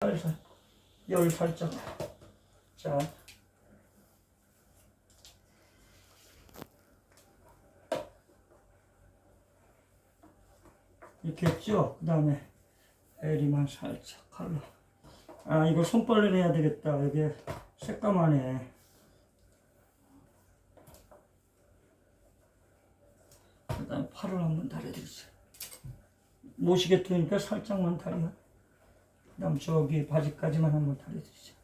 살살 열 살짝 자. 이렇게 했죠? 그 다음에 에리만 살짝 칼로. 아 이거 손빨래를 해야 되겠다. 여기 새까만해. 그 다음에 팔을 한번 달아드리세요. 모시게 트니까 살짝만 달려 그 다음 저기 바지까지만 한번 달아드리죠.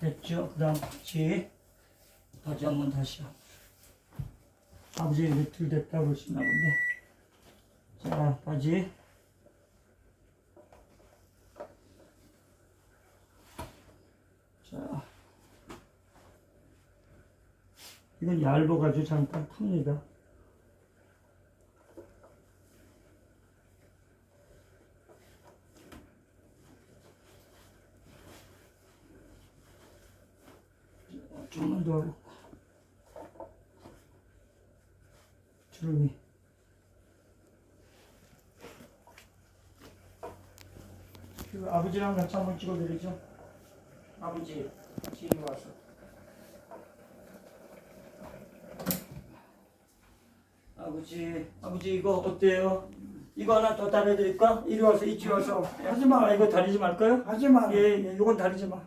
됐죠? 그 다음 바지. 바지 한번 다시 하고 아버지 이틀 됐다 그러시나 본데. 자 바지 자 이건 얇아가지고 잠깐 탑니다. 좀만 더 하고. 주름이. 그 아버지랑 같이 한번 찍어드리죠. 아버지 이리 와서 아버지 아버지 이거 어때요? 이거 하나 더 달아드릴까? 이리 와서 이쪽 와서 하지 마 이거 다리지 말까요? 하지 마. 예, 예, 이건 다리지 마요